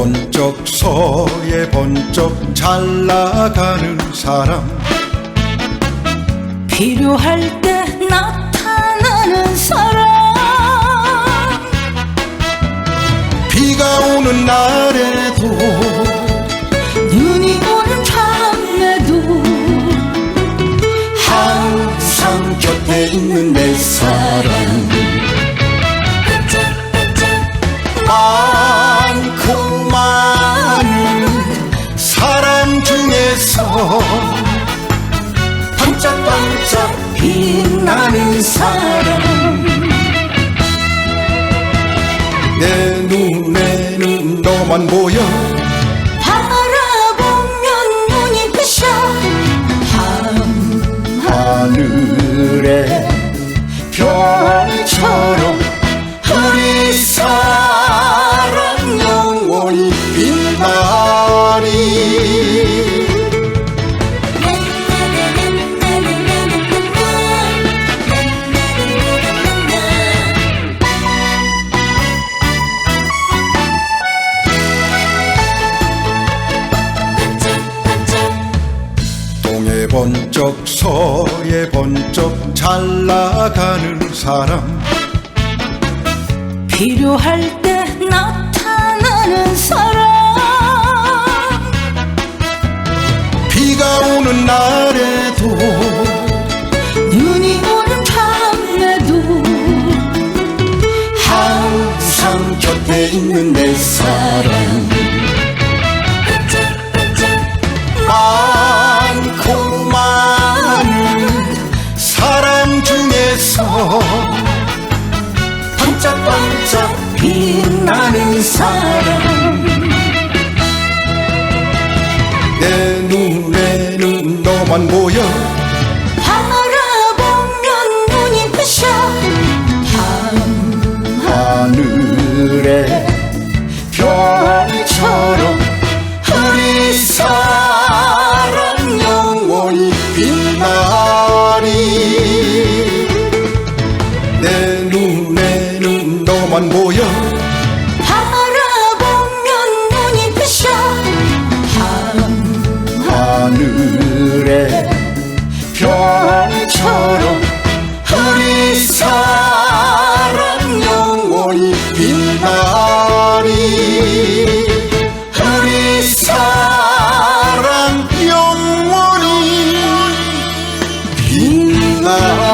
번쩍 잘 나가는 사람. 필요할 때 나타나는 사람. 비가 오는 날에도 눈이 오는 밤에도 항상 곁에 있는 내 사랑 반짝반짝 빛나는 사람. 내 눈에는 너만 보여 번쩍 서해 번쩍 잘 나가는 사람. 필요할 때 나타나는 사람. 비가 오는 날에도 눈이 오는 밤에도 항상 곁에 있는 내 사랑 사람 내 눈에는 너만 보여. 바라보면 눈이 부셔. 하늘의 별처럼 우리 사랑 영원히 빛나리. 내 눈에는 너만 보여 mar